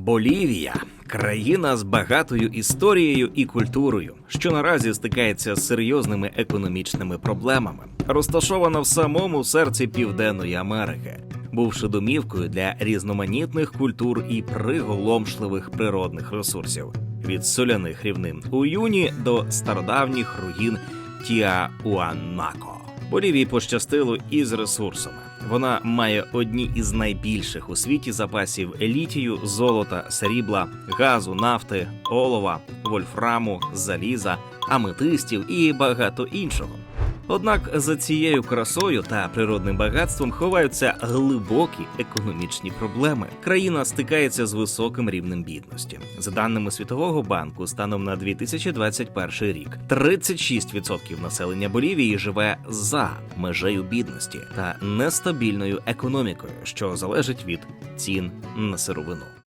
Болівія країна з багатою історією і культурою, що наразі стикається з серйозними економічними проблемами, розташована в самому серці Південної Америки, бувши домівкою для різноманітних культур і приголомшливих природних ресурсів від соляних рівнин Уюні до стародавніх руїн Тіауанако. Болівії пощастило із ресурсами. Вона має одні із найбільших у світі запасів літію, золота, срібла, газу, нафти, олова, вольфраму, заліза, аметистів і багато іншого. Однак за цією красою та природним багатством ховаються глибокі економічні проблеми. Країна стикається з високим рівнем бідності. За даними Світового банку, станом на 2021 рік 36% населення Болівії живе за межею бідності та нестабільною економікою, що залежить від цін на сировину.